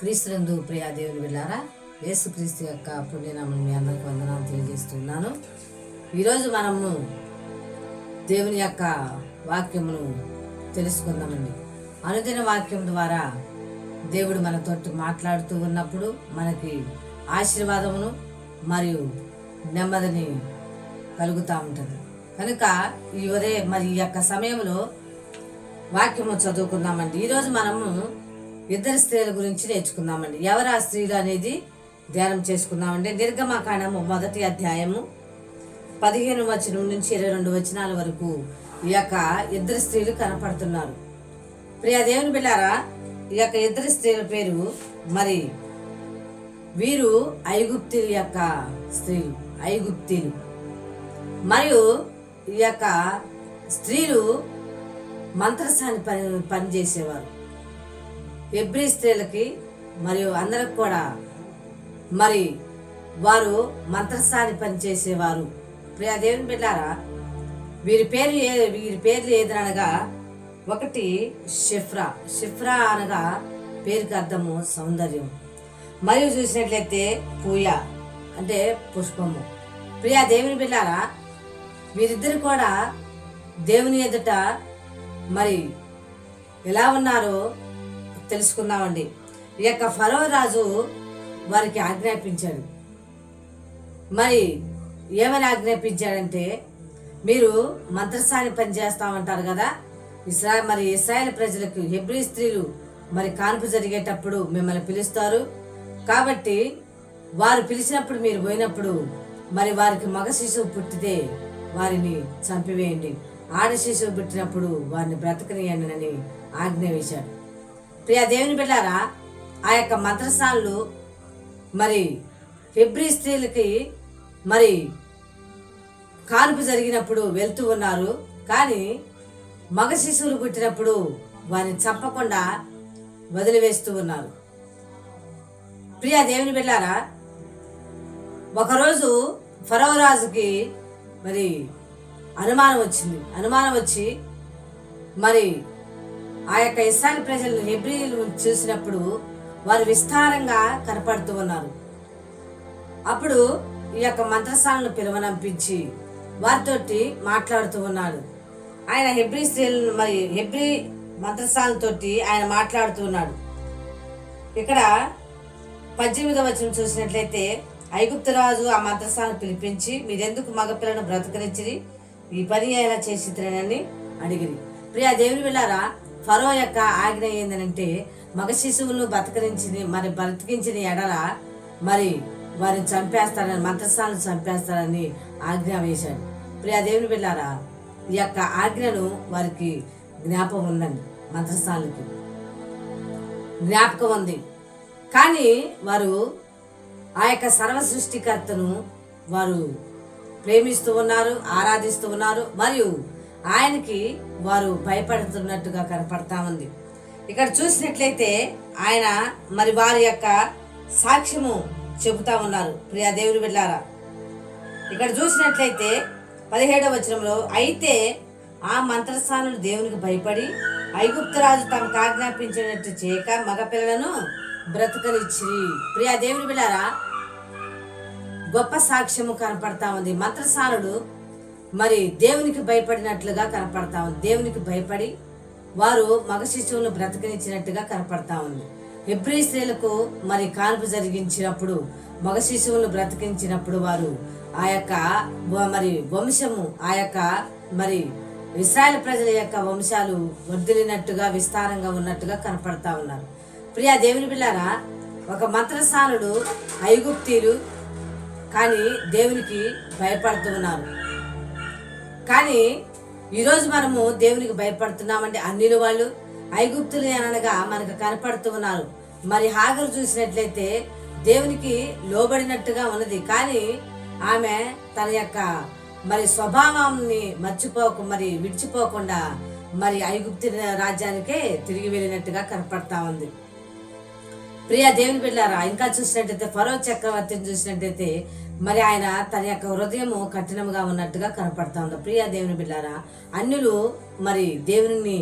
క్రీస్తునందు ప్రియా దేవుని వెళ్ళారా యేసుక్రీస్తు యొక్క పుణ్యనామని మీ అందరికి వందనాలు తెలియజేస్తున్నాను. ఈరోజు మనము దేవుని యొక్క వాక్యమును తెలుసుకుందామండి. అనుదిన వాక్యం ద్వారా దేవుడు మనతోటి మాట్లాడుతూ ఉన్నప్పుడు మనకి ఆశీర్వాదమును మరియు నెమ్మదిని కలుగుతూ ఉంటుంది. కనుక ఈ ఉదయం మరి ఈ యొక్క సమయంలో వాక్యము చదువుకుందామండి. ఈరోజు మనము ఇద్దరు స్త్రీల గురించి నేర్చుకుందామండి. ఎవరు ఆ స్త్రీలు అనేది ధ్యానం చేసుకుందామండి. నిర్గమకాండము మొదటి అధ్యాయము పదిహేను వచనం నుంచి ఇరవై రెండు వచనాల వరకు ఈ యొక్క ఇద్దరు స్త్రీలు కనపడుతున్నారు. ప్రియా దేవుని బిళ్ళారా ఈ యొక్క ఇద్దరు స్త్రీల పేరు మరి వీరు ఐగుప్తుల యొక్క స్త్రీలు ఐగుప్తీలు. మరియు ఈ యొక్క స్త్రీలు మంత్రసాని పని పనిచేసేవారు ఎబ్రి స్త్రీలకి మరియు అందరికి కూడా. మరి వారు మంత్రసాని పని చేసేవారు ప్రియ దేవుని బిడ్డారా వీరి పేరు ఏ వీరి పేర్లు ఏదనగా ఒకటి షిఫ్రా. షిఫ్రా అనగా పేరుకి అర్థము సౌందర్యం. మరియు చూసినట్లయితే పూయ అంటే పుష్పము. ప్రియా దేవుని బిడ్డారా వీరిద్దరు కూడా దేవుని ఎదుట మరి ఎలా ఉన్నారో తెలుసుకుందామండి. ఈ యొక్క ఫరో రాజు వారికి ఆజ్ఞాపించాడు. మరి ఏమని ఆజ్ఞాపించాడంటే మీరు మంత్రసాని పని చేస్తామంటారు కదా ఇస్రా మరి ఇస్రాయల్ ప్రజలకు హెబ్రి స్త్రీలు మరి కాన్పు జరిగేటప్పుడు మిమ్మల్ని పిలుస్తారు. కాబట్టి వారు పిలిచినప్పుడు మీరు పోయినప్పుడు మరి వారికి మగ శిశువు పుట్టితే వారిని చంపివేయండి. ఆడ శిశువు పుట్టినప్పుడు వారిని బ్రతకనియండి అని ఆజ్ఞ వేశాడు ప్రియా దేవుని బిడ్డారా ఆ యొక్క మంత్రసానులు మరి హెబ్రీ స్త్రీలకి మరి కాన్పు జరిగినప్పుడు వెళ్తూ ఉన్నారు. కానీ మగ శిశువులు పుట్టినప్పుడు వారిని చంపకుండా వదిలివేస్తూ ఉన్నారు. ప్రియా దేవుని బిడ్డారా ఒకరోజు ఫరవరాజుకి మరి అనుమానం వచ్చింది. అనుమానం వచ్చి మరి ఆ యొక్క ఇస్రాయల్ ప్రజలను హెబ్రిలు చూసినప్పుడు వారు విస్తారంగా కనపడుతూ ఉన్నారు. అప్పుడు ఈ యొక్క మంత్రసాలను పిలువనంపించి వారితోటి మాట్లాడుతూ ఉన్నాడు. ఆయన హెబ్రి స్త్రీలను మరి హెబ్రి మంత్రసాలతోటి ఆయన మాట్లాడుతూ ఉన్నాడు. ఇక్కడ పద్దెనిమిదవ వచనం చూసినట్లయితే ఐగుప్తరాజు ఆ మంత్రసాలను పిలిపించి మీరెందుకు మగపిల్లను బ్రతకనిచ్చిరి? ఈ పని ఎలా చేసిద్రనని అడిగిరి. ప్రియా దేవుని వెళ్ళారా ఫరో యొక్క ఆజ్ఞ ఏంటంటే మగ శిశువులు బతకరించింది మరి బ్రతికించిన ఎడల మరి వారిని చంపేస్తారని మంత్రస్థానం చంపేస్తారని ఆజ్ఞ వేశాడు ప్రియా దేవుని వెళ్ళారా ఈ యొక్క ఆజ్ఞను వారికి జ్ఞాపకం ఉందండి మంత్రస్థానాలకి. జ్ఞాపకం ఉంది. కానీ వారు ఆ యొక్క సర్వ సృష్టికర్తను వారు ప్రేమిస్తూ ఉన్నారు ఆరాధిస్తూ ఉన్నారు మరియు ఆయనకి వారు భయపడుతున్నట్టుగా కనపడతా ఉంది. ఇక్కడ చూసినట్లయితే ఆయన మరి వారి యొక్క సాక్ష్యము చెబుతా ఉన్నారు. ప్రియా దేవుని వెళ్ళారా ఇక్కడ చూసినట్లయితే పదిహేడవ వచనంలో అయితే ఆ మంత్రస్థానులు దేవునికి భయపడి ఐగుప్తరాజు తమకు ఆజ్ఞాపించినట్టు చేయక మగపిల్లలను బ్రతకనిచ్చి ప్రియా దేవుని బిళ్ళారా గొప్ప సాక్ష్యము కనపడతా ఉంది. మంత్రసానుడు మరి దేవునికి భయపడినట్లుగా కనపడతా ఉంది. దేవునికి భయపడి వారు మగ శిశువును బ్రతకనిచ్చినట్టుగా కనపడతా ఉంది. హెబ్రీ స్త్రీలకు మరి కాన్పు జరిగించినప్పుడు మగ శిశువును బ్రతికించినప్పుడు వారు ఆ యొక్క మరి వంశము ఆ యొక్క మరి ఇస్రాయల్ ప్రజల యొక్క వంశాలు వర్ధిల్లినట్టుగా విస్తారంగా ఉన్నట్టుగా కనపడతా ఉన్నారు. ప్రియా దేవుని బిళ్ళారా ఒక మంత్రసానుడు ఐగుప్తీలు కానీ దేవునికి భయపడుతూ ఉన్నారు. కానీ ఈరోజు మనము దేవునికి భయపడుతున్నామంటే అన్నిల వాళ్ళు. ఐగుప్తులు అనగా మనకు కనపడుతూ ఉన్నారు. మరి హాగరు చూసినట్లయితే దేవునికి లోబడినట్టుగా ఉన్నది. కానీ ఆమె తన యొక్క మరి స్వభావాన్ని మర్చిపోక మరి విడిచిపోకుండా మరి ఐగుప్తి రాజ్యానికే తిరిగి వెళ్ళినట్టుగా కనపడతా ఉంది. ప్రియా దేవుని బిడ్డారా ఇంకా చూసినట్టయితే ఫరో చక్రవర్తిని చూసినట్టయితే మరి ఆయన తన యొక్క హృదయము కఠినముగా ఉన్నట్టుగా కనపడతా ఉంది ప్రియ దేవుని బిడ్డారా అన్యులు మరి దేవుని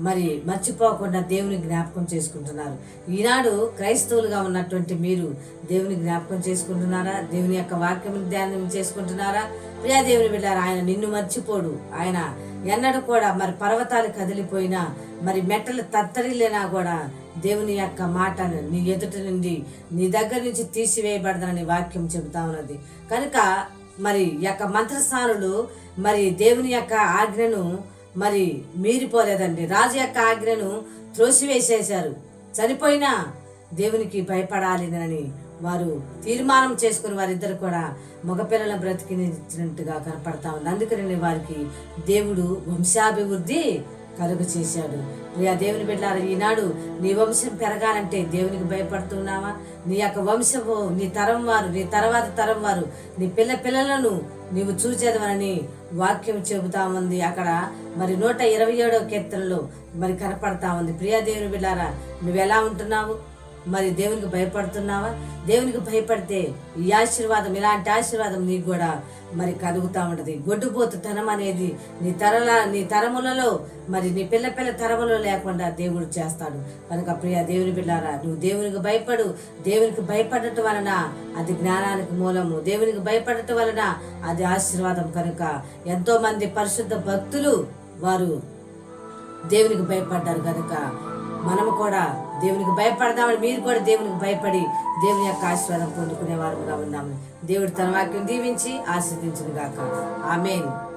మరి మర్చిపోకుండా దేవుని జ్ఞాపకం చేసుకుంటున్నారు. ఈనాడు క్రైస్తవులుగా ఉన్నటువంటి మీరు దేవుని జ్ఞాపకం చేసుకుంటున్నారా? దేవుని యొక్క వాక్యం ధ్యానం చేసుకుంటున్నారా? ప్రియా దేవుని బిడ్డారా ఆయన నిన్ను మర్చిపోడు. ఆయన ఎన్నడూ కూడా మరి పర్వతాలు కదిలిపోయినా మరి మెట్టలు తత్తరిల్లినా కూడా దేవుని యొక్క మాట నీ ఎదుట నుండి నీ దగ్గర నుంచి తీసివేయబడదని వాక్యం చెబుతా ఉన్నది. కనుక మరి ఈ యొక్క మంత్రస్థానులు మరి దేవుని యొక్క ఆజ్ఞను మరి మీరిపోలేదండి. రాజు యొక్క ఆజ్ఞను త్రోసివేసేశారు. చనిపోయినా దేవునికి భయపడాలి వారు తీర్మానం చేసుకుని వారిద్దరు కూడా మగపిల్లల బ్రతికినట్టుగా కనపడతా ఉంది. అందుకని వారికి దేవుడు వంశాభివృద్ధి కలుగు చేశాడు. ప్రియా దేవుని బిడ్డారు ఈనాడు నీ వంశం పెరగాలంటే దేవునికి భయపడుతున్నావా? నీ యొక్క వంశము నీ తరం వారు నీ తర్వాత తరం వారు నీ పిల్ల పిల్లలను నీవు చూచేదవని వాక్యం చెబుతా ఉంది. అక్కడ మరి నూట ఇరవై ఏడో కీర్తనలో మరి కనపడతా ఉంది. ప్రియా దేవుని బిడ్డారా నువ్వు ఎలా ఉంటున్నావు? మరి దేవునికి భయపడుతున్నావా? దేవునికి భయపడితే ఈ ఆశీర్వాదం ఇలాంటి ఆశీర్వాదం నీకు కూడా మరి కలుగుతూ ఉంటుంది. గొడ్డుపోతుతనం అనేది నీ తరల నీ తరములలో మరి నీ పిల్ల పిల్ల తరములో లేకుండా దేవుడు చేస్తాడు. కనుక ప్రియ దేవుని పిల్లారా నువ్వు దేవునికి భయపడు. దేవునికి భయపడటం వలన అది జ్ఞానానికి మూలము. దేవునికి భయపడటం వలన అది ఆశీర్వాదం. కనుక ఎంతోమంది పరిశుద్ధ భక్తులు వారు దేవునికి భయపడ్డారు. కనుక మనము కూడా దేవునికి భయపడదామని మీరు కూడా దేవునికి భయపడి దేవుని యొక్క ఆశీర్వాదం పొందుకునే వారుగా ఉన్నాము. దేవుడు తన వాక్యం దీవించి ఆశీర్దించును గాక ఆమెన్.